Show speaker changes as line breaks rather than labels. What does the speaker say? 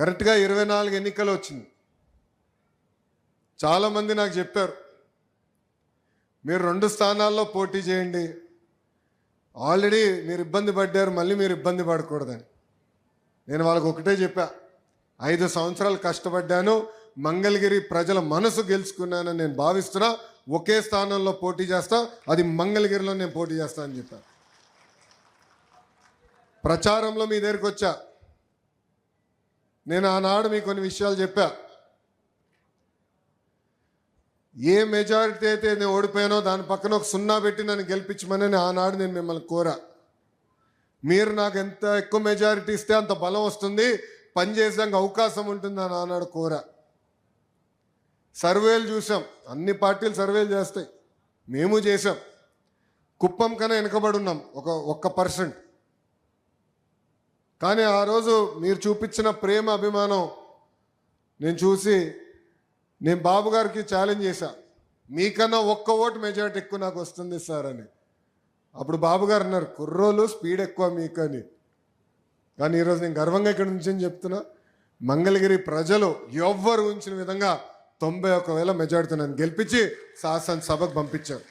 కరెక్ట్గా ఇరవై నాలుగు ఎన్నికలు వచ్చింది. చాలామంది నాకు చెప్పారు మీరు రెండు స్థానాల్లో పోటీ చేయండి. ఆల్రెడీ మీరు ఇబ్బంది పడ్డారు మళ్ళీ మీరు ఇబ్బంది పడకూడదని. నేను వాళ్ళకు ఒకటే చెప్పా ఐదు సంవత్సరాలు కష్టపడ్డాను మంగళగిరి ప్రజల మనసు గెలుచుకున్నానని నేను భావిస్తున్నా ఒకే స్థానంలో పోటీ చేస్తా అది మంగళగిరిలో నేను పోటీ చేస్తా అని చెప్పా. ప్రచారంలో మీ దగ్గరికి వచ్చా నేను ఆనాడు మీకు కొన్ని విషయాలు చెప్పా. ఏ మెజారిటీ అయితే నేను ఓడిపోయానో దాని పక్కన ఒక సున్నా పెట్టి నన్ను గెలిపించమని ఆనాడు నేను మిమ్మల్ని కోరా. మీరు నాకు ఎంత ఎక్కువ మెజారిటీ ఇస్తే అంత బలం వస్తుంది పనిచేసేందుకు అవకాశం ఉంటుంది అని ఆనాడు కోరా. సర్వేలు చూసాం అన్ని పార్టీలు సర్వేలు చేస్తాయి. మేము చేసాం. కుప్పం కన్నా వెనకబడి ఉన్నాం ఒక ఒక్క పర్సెంట్. కానీ ఆ రోజు మీరు చూపించిన ప్రేమ అభిమానం నేను చూసి నేను బాబు గారికి ఛాలెంజ్ చేశా. మీకన్నా ఒక్క ఓటు మెజారిటీ ఎక్కువ నాకు వస్తుంది సార్ అని. అప్పుడు బాబు గారు అన్నారు కుర్రోలు స్పీడ్ ఎక్కువ మీకు అని కానీ ఈరోజు నేను గర్వంగా ఇక్కడ నుంచి చెప్తున్నా మంగళగిరి ప్రజలు ఎవ్వరు ఉంచిన విధంగా తొంభై ఒక వేల మెజారిటీ నన్ను గెలిపించి శాసనసభకు పంపించారు.